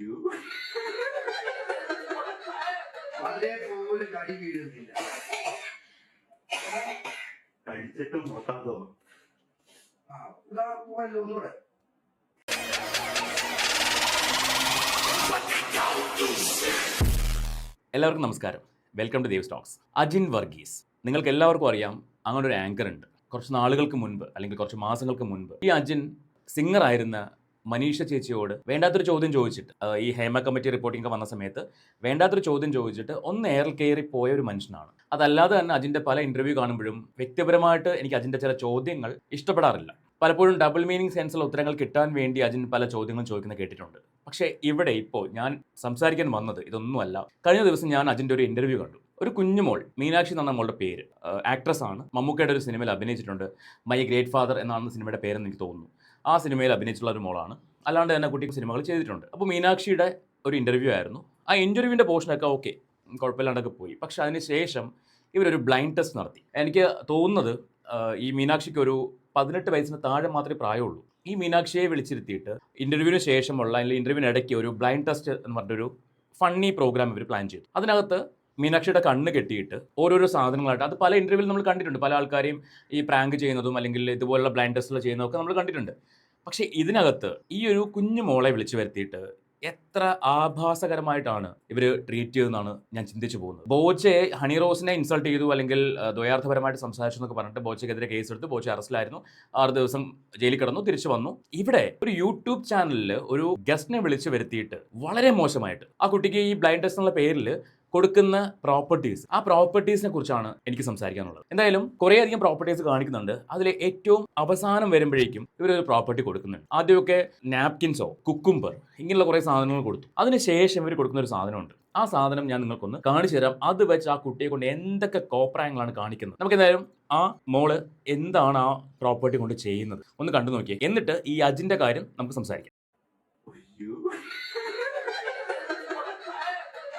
അയ്യോ അതേപോലെ പോലും കടി വീഴുന്നില്ല. കഴിച്ചിട്ടും ഇതാ ഒന്നുകൂടെ. എല്ലാവർക്കും നമസ്കാരം. Welcome to Dev stocks Ajin Varghese. നിങ്ങൾക്ക് എല്ലാവർക്കും അറിയാം അങ്ങനെ ഒരു ആങ്കർ ഉണ്ട്. കുറച്ച് നാളുകൾക്ക് മുൻപ് അല്ലെങ്കിൽ കുറച്ച് മാസങ്ങൾക്ക് മുൻപ് ഈ അജിൻ സിംഗർ ആയിരുന്ന മനീഷ ചേച്ചിയോട് വേണ്ടാത്തൊരു ചോദ്യം ചോദിച്ചിട്ട് ഈ ഹേമ കമ്മിറ്റി റിപ്പോർട്ടിംഗ് ഒക്കെ വന്ന സമയത്ത് വേണ്ടാത്തൊരു ചോദ്യം ചോദിച്ചിട്ട് ഒന്ന് എയറിൽ കയറി പോയ ഒരു മനുഷ്യനാണ്. അതല്ലാതെ തന്നെ അജിന്റെ പല ഇന്റർവ്യൂ കാണുമ്പോഴും വ്യക്തിപരമായിട്ട് എനിക്ക് അജിന്റെ ചില ചോദ്യങ്ങൾ ഇഷ്ടപ്പെടാറില്ല. പലപ്പോഴും ഡബിൾ മീനിങ് സെൻസിലുള്ള ഉത്തരങ്ങൾ കിട്ടാൻ വേണ്ടി അജിൻ പല ചോദ്യങ്ങളും ചോദിക്കുന്നത് കേട്ടിട്ടുണ്ട്. പക്ഷേ ഇവിടെ ഇപ്പോൾ ഞാൻ സംസാരിക്കാൻ വന്നത് ഇതൊന്നുമല്ല. കഴിഞ്ഞ ദിവസം ഞാൻ അജിന്റെ ഒരു ഇന്റർവ്യൂ കണ്ടു. ഒരു കുഞ്ഞുമോൾ മീനാക്ഷി എന്നാണ് മോളുടെ പേര് ആക്ട്രസ് ആണ്. മമ്മൂക്കയുടെ ഒരു സിനിമയിൽ അഭിനയിച്ചിട്ടുണ്ട്. മൈ ഗ്രേറ്റ് ഫാദർ എന്നാണ് സിനിമയുടെ പേരെന്ന് എനിക്ക് തോന്നുന്നു. ആ സിനിമയിൽ അഭിനയിച്ചുള്ള ഒരു മോളാണ്. അല്ലാണ്ട് തന്നെ കുട്ടി സിനിമകൾ ചെയ്തിട്ടുണ്ട്. അപ്പോൾ മീനാക്ഷിയുടെ ഒരു ഇന്റർവ്യൂ ആയിരുന്നു. ആ ഇന്റർവ്യൂവിന്റെ പോർഷനൊക്കെ ഓക്കെ കുഴപ്പമില്ലാണ്ടൊക്കെ പോയി. പക്ഷേ അതിന് ശേഷം ഇവരൊരു ബ്ലൈൻഡ് ടെസ്റ്റ് നടത്തി. എനിക്ക് തോന്നുന്നത് ഈ മീനാക്ഷിക്ക് ഒരു പതിനെട്ട് വയസ്സിന് താഴെ മാത്രമേ പ്രായമുള്ളൂ. ഈ മീനാക്ഷിയെ വിളിച്ചിരുത്തിയിട്ട് ഇന്റർവ്യൂവിന് ശേഷമുള്ള അല്ലെങ്കിൽ ഇന്റർവ്യൂവിന് ഇടയ്ക്ക് ഒരു ബ്ലൈൻഡ് ടെസ്റ്റ് എന്ന് പറഞ്ഞൊരു ഫണ്ണി പ്രോഗ്രാം ഇവർ പ്ലാൻ ചെയ്തു. അതിനകത്ത് മീനാക്ഷിയുടെ കണ്ണ് കെട്ടിയിട്ട് ഓരോരോ സാധനങ്ങളായിട്ട് അത് പല ഇന്റർവ്യൂവിൽ നമ്മൾ കണ്ടിട്ടുണ്ട്. പല ആൾക്കാരെയും ഈ പ്രാങ്ക് ചെയ്യുന്നതും അല്ലെങ്കിൽ ഇതുപോലുള്ള ബ്ലൈൻഡ് ടെസ്റ്റുകൾ ചെയ്യുന്നതൊക്കെ നമ്മൾ കണ്ടിട്ടുണ്ട്. പക്ഷേ ഇതിനകത്ത് ഈ ഒരു കുഞ്ഞു മോളെ വിളിച്ചു വരുത്തിയിട്ട് എത്ര ആഭാസകരമായിട്ടാണ് ഇവർ ട്രീറ്റ് ചെയ്തെന്നാണ് ഞാൻ ചിന്തിച്ചു പോകുന്നത്. ബോച്ചെ ഹണി റോസിനെ ഇൻസൾട്ട് ചെയ്തു അല്ലെങ്കിൽ ദ്വയാർത്ഥപരമായിട്ട് സംസാരിച്ചു എന്നൊക്കെ പറഞ്ഞിട്ട് ബോച്ചയ്ക്കെതിരെ കേസ് എടുത്ത് ബോച്ച അറസ്റ്റിലായിരുന്നു. ആറ് ദിവസം ജയിലിൽ കിടന്നു തിരിച്ചു വന്നു. ഇവിടെ ഒരു യൂട്യൂബ് ചാനലിൽ ഒരു ഗസ്റ്റിനെ വിളിച്ചു വരുത്തിയിട്ട് വളരെ മോശമായിട്ട്. ആ കുട്ടിക്ക് ഈ ബ്ലൈൻഡ് ടെസ്റ്റ് എന്നുള്ള പേരിൽ കൊടുക്കുന്ന പ്രോപ്പർട്ടീസ് ആ പ്രോപ്പർട്ടീസിനെ കുറിച്ചാണ് എനിക്ക് സംസാരിക്കാനുള്ളത്. എന്തായാലും കുറേയധികം പ്രോപ്പർട്ടീസ് കാണിക്കുന്നുണ്ട്. അതിൽ ഏറ്റവും അവസാനം വരുമ്പോഴേക്കും ഇവരൊരു പ്രോപ്പർട്ടി കൊടുക്കുന്നുണ്ട്. ആദ്യമൊക്കെ നാപ്കിൻസോ കുക്കുംബർ ഇങ്ങനെയുള്ള കുറേ സാധനങ്ങൾ കൊടുത്തു. അതിനുശേഷം ഇവർ കൊടുക്കുന്ന ഒരു സാധനമുണ്ട്. ആ സാധനം ഞാൻ നിങ്ങൾക്കൊന്ന് കാണിച്ചു തരാം. അത് വെച്ച് ആ കുട്ടിയെ കൊണ്ട് എന്തൊക്കെ കോപ്രായങ്ങളാണ് കാണിക്കുന്നത്. നമുക്ക് എന്തായാലും ആ മോൾ എന്താണ് ആ പ്രോപ്പർട്ടി കൊണ്ട് ചെയ്യുന്നത്? ഒന്ന് കണ്ടു നോക്കിയേ. എന്നിട്ട് ഈ അജിന്റെ കാര്യം നമുക്ക് സംസാരിക്കാം.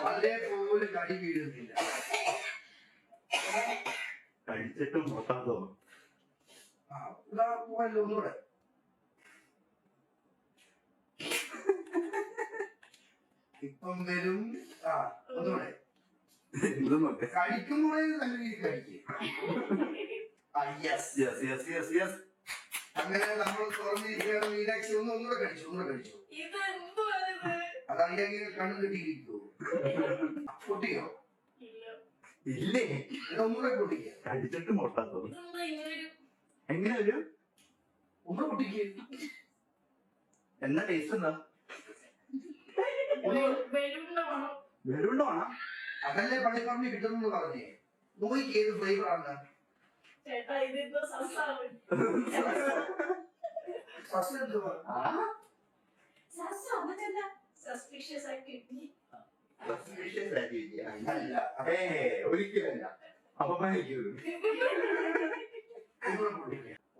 പോലും കടി വീഴുന്നില്ല. കഴിച്ചിട്ടും പൊട്ടാതോ ആ ഇതാ പോയല്ലോ ഒന്നുകൂടെ. ഇപ്പം വരും. ആ ഒന്നുകൂടെ. കഴിക്കുമ്പോഴേ നല്ല രീതിയിൽ കഴിക്കും. ആ yes yes yes yes yes അങ്ങനെ നമ്മൾ തുറന്നിരിക്കുകയാണ്. മീനാക്ഷി ഒന്ന് ഒന്നുകൂടെ കഴിച്ചു ഒന്നുകൂടെ കഴിച്ചു. ഇത് എന്തുവാണിത്? അതല്ലെങ്കിൽ കണ്ണു കെട്ടിയിരിക്കൂ പൊട്ടിയോ? ഇല്ല. ഒന്നുകൂടെ പൊട്ടാത്തോ ഇതെന്താ ഇങ്ങനൊരു എങ്ങനെ ഒരു? ഒന്നുകൂടെ പൊട്ടിക്കുക എന്താ? ടേസ്റ്റ് എന്താ. വെറുണ്ടോണാ അതല്ലേ പള്ളിപ്പറമ്പി കിട്ടുന്നു പറഞ്ഞേ. നോയിക്ക് ഏത് ഫ്ലേവർ ആണ്? ചേട്ടാ ഇതിപ്പോ സസ്സാണ്. ഫസ്റ്റ് എന്തുവാ സസ്സാ, മറ്റെന്താ? Suspicious activity. Suspicious activity. അല്ല ഏ ഒരിക്കലല്ല. അപമാനിക്കൂ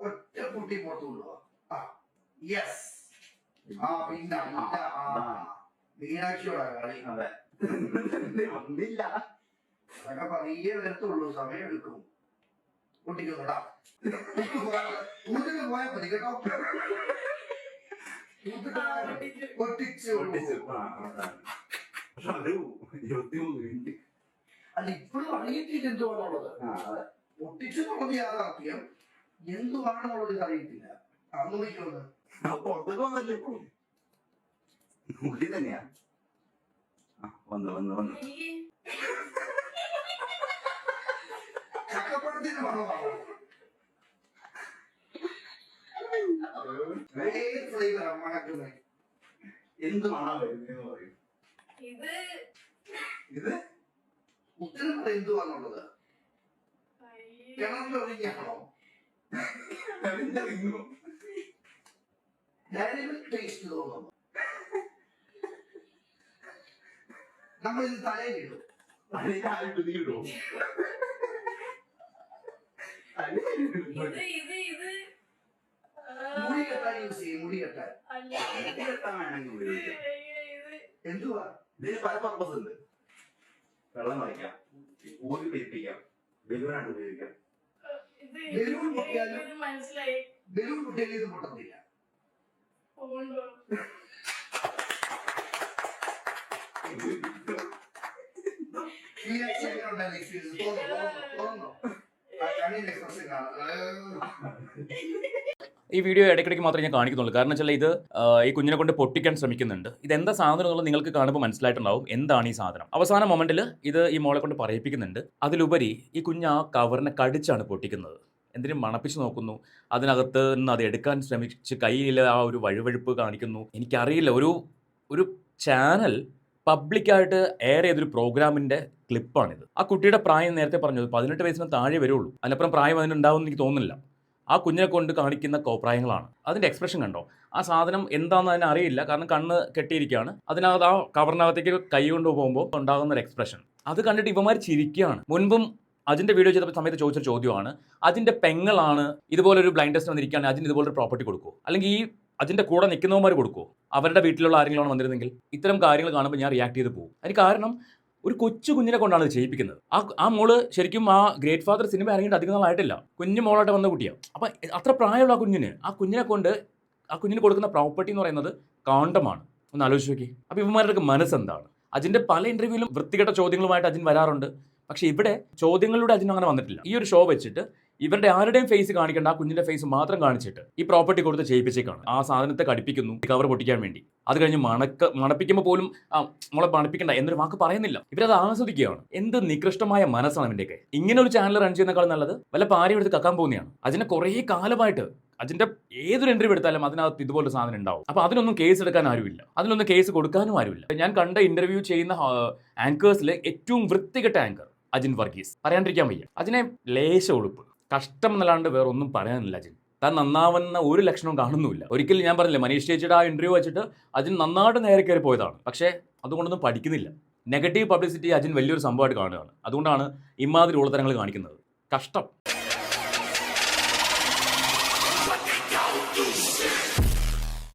ഒറ്റ പൊട്ടി പുറത്തു കൊണ്ടുപോവാ യെസ് ആ പിന്നെ മീനാക്ഷിയോടാ കളി. അതെ. വന്നില്ല അതൊക്കെ പതിയെ വരത്തുള്ളൂ. സമയം എടുക്കും. പൊട്ടിക്കുന്നുടാ ഊട്ടിന് പോയാൽ മതി കേട്ടോ ഊട്ടിട്ട് ആ, പോയാൽ മതി. പൊട്ടിച്ചു. പൊട്ടിച്ചു പൊട്ടിച്ചു. ആ, അതാണ്. പക്ഷെ അത് ഇരുപത്തിമൂന്ന് മിനിറ്റ്. അല്ല ഇപ്പോഴും അറിയത്തില്ല എന്തുവാണുള്ളത്. ആ, അതെ. പൊട്ടിച്ചെന്നുള്ളത് യാഥാർത്ഥ്യം എന്തുവാണെന്നുള്ളത് അറിയത്തില്ല. അന്ന് വിളിക്കുന്നത് പുറത്തേക്ക് വന്നല്ലോ? ഉള്ളി തന്നെയാ. വന്നു വന്നു വന്നു. ചക്കപ്പഴത്തിന് മണമാണോ എന്ത് മണാ വരുന്നതെന്ന് പറയും. ഇത് ഇത്? ഉത്തരം എന്തുവാന്നുള്ളത് അതിന്റെ റിങ്ങും ഡയറി ടേസ്റ്റ് തോന്നുന്നു. നമ്മൾ ഇത് തലയിലിടും അതിന്റെ ആയിട്ട് നീടോ ഇത് ഇത് ഇത് ആ, മുടി കെട്ടാൻ? യൂസ് ചെയ്യും മുടി കെട്ടാൻ അല്ല. വേണമെങ്കിൽ ഉപയോഗിക്കാം എന്തുവാ? ഇതിന് പല പർപ്പസ് ഉണ്ട്. വെള്ളം വയ്ക്കാം ഊരി പിടിപ്പിക്കാം. ബലൂണായിട്ട് ഉപയോഗിക്കാം. ബലൂൺ പൊട്ടിയാലും- ബലൂൺ പൊട്ടിയാലും ഇത് പൊട്ടത്തില്ല. തോന്നുന്നു തോന്നുന്നു കണ്ണിന്റെ എക്സ്പ്രഷൻ കാണാം. ഈ വീഡിയോ ഇടയ്ക്കിടയ്ക്ക് മാത്രമേ ഞാൻ കാണിക്കുന്നുള്ളൂ. കാരണം വെച്ചാൽ ഇത് ഈ കുഞ്ഞിനെ കൊണ്ട് പൊട്ടിക്കാൻ ശ്രമിക്കുന്നുണ്ട്. ഇത് എന്താ സാധനം എന്നുള്ളത് നിങ്ങൾക്ക് കാണുമ്പോൾ മനസ്സിലായിട്ടുണ്ടാവും. എന്താണ് ഈ സാധനം? അവസാന മൊമെന്റിൽ ഇത് ഈ മോളെ കൊണ്ട് പറയിപ്പിക്കുന്നുണ്ട്. അതിലുപരി ഈ കുഞ്ഞ് ആ കവറിനെ കടിച്ചാണ് പൊട്ടിക്കുന്നത്. എന്തിനും മണപ്പിച്ച് നോക്കുന്നു. അതിനകത്ത് നിന്ന് അത് എടുക്കാൻ ശ്രമിച്ച് കയ്യിൽ ആ ഒരു വഴുവഴുപ്പ് കാണിക്കുന്നു. എനിക്കറിയില്ല. ഒരു ഒരു ചാനൽ പബ്ലിക്കായിട്ട് എയർ ചെയ്തൊരു പ്രോഗ്രാമിന്റെ ക്ലിപ്പാണിത് ആ കുട്ടിയുടെ പ്രായം നേരത്തെ പറഞ്ഞത് പതിനെട്ട് വയസ്സിന് താഴെ വരുള്ളൂ. അതിനപ്പുറം പ്രായം അതിനുണ്ടാവും എനിക്ക് തോന്നുന്നില്ല. ആ കുഞ്ഞിനെ കൊണ്ട് കാണിക്കുന്ന കോപ്രായങ്ങളാണ്. അതിന്റെ എക്സ്പ്രഷൻ കണ്ടോ? ആ സാധനം എന്താണെന്ന് തന്നെ അറിയില്ല. കാരണം കണ്ണ് കെട്ടിയിരിക്കുകയാണ്. അതിനകത്ത് ആ കവറിനകത്തേക്ക് കൈ കൊണ്ട് പോകുമ്പോൾ ഉണ്ടാകുന്ന ഒരു എക്സ്പ്രഷൻ അത് കണ്ടിട്ട് ഇവന്മാർ ചിരിക്കുകയാണ്. മുൻപും അതിന്റെ വീഡിയോ ചെയ്ത സമയത്ത് ചോദിച്ച ചോദ്യമാണ്. അതിന്റെ പെങ്ങളാണ് ഇതുപോലെ ഒരു ബ്ലൈൻഡ് ടെസ്റ്റ് വന്നിരിക്കുകയാണ് അതിന് ഇതുപോലൊരു പ്രോപ്പർട്ടി കൊടുക്കുമോ അല്ലെങ്കിൽ ഈ അതിന്റെ കൂടെ നിൽക്കുന്നവന്മാർ കൊടുക്കുമോ അവരുടെ വീട്ടിലുള്ള ആരെങ്കിലും വന്നിരുന്നെങ്കിൽ ഇത്തരം കാര്യങ്ങൾ കാണുമ്പോൾ ഞാൻ റിയാക്ട് ചെയ്ത് പോകും. അതിന് കാരണം ഒരു കൊച്ചു കുഞ്ഞിനെ കൊണ്ടാണ് ഇത് ചെയ്യിപ്പിക്കുന്നത്. ആ ആ മോൾ ശരിക്കും ആ ഗ്രേറ്റ് ഫാദർ സിനിമ ഇറങ്ങിയിട്ട് അധികം നാളായിട്ടില്ല. കുഞ്ഞു മോളായിട്ട് വന്ന കുട്ടിയാണ് അപ്പം അത്ര പ്രായമുള്ള ആ കുഞ്ഞിന് ആ കുഞ്ഞിനെ കൊണ്ട് ആ കുഞ്ഞിന് കൊടുക്കുന്ന പ്രോപ്പർട്ടി എന്ന് പറയുന്നത് കാണ്ടമാണ് ഒന്ന് ആലോചിച്ച് നോക്കി. അപ്പോൾ ഇവന്മാരുടെ മനസ്സെന്താണ്? അജിന്റെ പല ഇന്റർവ്യൂവിലും വൃത്തികെട്ട ചോദ്യങ്ങളുമായിട്ട് അജിൻ വരാറുണ്ട്. പക്ഷേ ഇവിടെ ചോദ്യങ്ങളിലൂടെ അജിൻ അങ്ങനെ വന്നിട്ടില്ല. ഈ ഒരു ഷോ വെച്ചിട്ട് ഇവരുടെ ആരുടെയും ഫേസ് കാണിക്കേണ്ട ആ കുഞ്ഞിന്റെ ഫേസ് മാത്രം കാണിച്ചിട്ട് ഈ പ്രോപ്പർട്ടി കൊടുത്ത് ചെയ്യിപ്പിച്ചേക്കാണ്. ആ സാധനത്തെ കടിപ്പിക്കുന്നു കവർ പൊട്ടിക്കാൻ വേണ്ടി. അത് കഴിഞ്ഞ് മണക്ക മണപ്പിക്കുമ്പോൾ പോലും ആ മണപ്പിക്കണ്ട എന്നൊരു വാക്ക് പറയുന്നില്ല. ഇവരത് ആസ്വദിക്കുകയാണ്. എന്ത് നികൃഷ്ടമായ മനസ്സാണ് ഇവന്റെയൊക്കെ ഇങ്ങനെ ഒരു ചാനൽ റൺ ചെയ്യുന്നേക്കാൾ നല്ലത് വല്ല പാരി എടുത്ത് കക്കാൻ പോകുന്നതാണ്. അതിനെ കുറേ കാലമായിട്ട് അതിന്റെ ഏതൊരു എൻട്രി എടുത്താലും അതിനകത്ത് ഇതുപോലൊരു സാധനം ഉണ്ടാവും. അപ്പൊ അതിനൊന്നും കേസ് എടുക്കാൻ ആരുമില്ല. അതിനൊന്നും കേസ് കൊടുക്കാനും ആരുമില്ല. ഞാൻ കണ്ട ഇന്റർവ്യൂ ചെയ്യുന്ന ആങ്കേഴ്സിൽ ഏറ്റവും വൃത്തികെട്ട ആങ്കർ അജിൻ വർഗീസ്. പറയാണ്ടിരിക്കാൻ വയ്യ. അതിനെ ലേശ ഒഴുപ്പ് കഷ്ടം എന്നല്ലാണ്ട് വേറെ ഒന്നും പറയാനില്ല അജിൻ. താൻ നന്നാവുന്ന ഒരു ലക്ഷണവും കാണുന്നുമില്ല. ഒരിക്കലും ഞാൻ പറഞ്ഞില്ലേ മനീഷ് ചേച്ചിയുടെ ആ ഇന്റർവ്യൂ വെച്ചിട്ട് അജിൻ നന്നായിട്ട് നേരെ കയറി പോയതാണ്. പക്ഷേ അതുകൊണ്ടൊന്നും പഠിക്കുന്നില്ല. നെഗറ്റീവ് പബ്ലിസിറ്റി അജിൻ വലിയൊരു സംഭവമായിട്ട് കാണുകയാണ്. അതുകൊണ്ടാണ് ഇമാതിരി ഉള്ളതരങ്ങൾ കാണിക്കുന്നത്. കഷ്ടം.